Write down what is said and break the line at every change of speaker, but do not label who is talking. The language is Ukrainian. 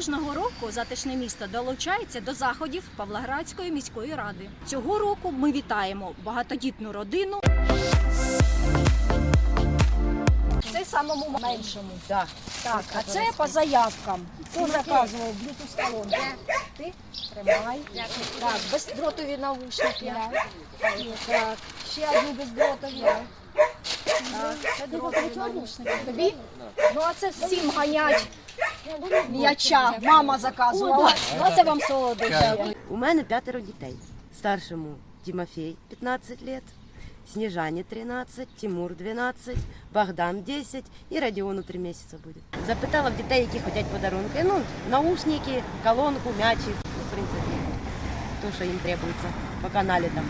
Кожного року затишне місто долучається до заходів Павлоградської міської ради. Цього року ми вітаємо багатодітну родину. Це самому меншому.
Да.
Так, а це по заявкам. Хто заказував Bluetooth колонки? Ти тримай. Так, бездротові навушники. Так, ще одні бездротові. Так, це дротові навушники. Тобі? Ну а це всім ганять. М'яча, мама заказувала. Ну, це вам солодощі.
У мене п'ятеро дітей. Старшому Тимофей 15 лет, Снежане 13, Тимур 12, Богдан 10 і Родіону 3 місяці буде. Запитала в дітей, які хочуть подарунки. Ну, наушники, колонку, м'ячик, ну, в принципі, то, що їм требується по каналі там.